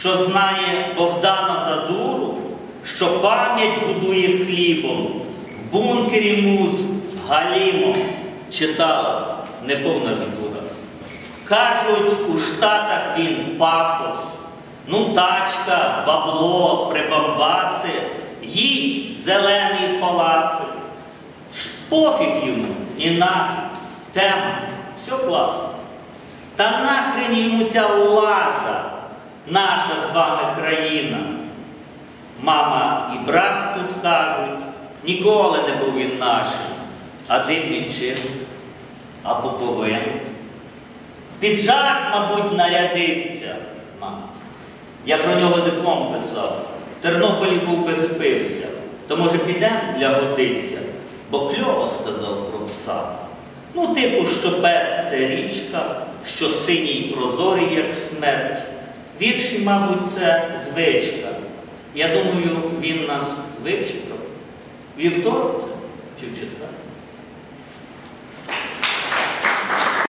що знає Богдана Задуру, що пам'ять будує хлібом, в бункері муз Галімо читала неповна ждура. Кажуть, у Штатах він пафос, ну тачка, бабло, прибамбаси, їсть зелений фалафель. Пофіг йому і нафіг, тема, все класно. Та нахрен йому ця лажа, наша з вами країна. Мама і брат тут кажуть, ніколи не був він нашим, а дим відчив, або повинен. В піджак, мабуть, нарядиться. Мама. Я про нього диплом писав. В Тернополі був би спився. То може підемо для годиться, бо кльово сказав про пса. Ну, типу, що пес це річка, що синій прозорий, як смерть. Вірші, мабуть, це звичка. Я думаю, він нас вивчив. Вівторок це чи в четвер?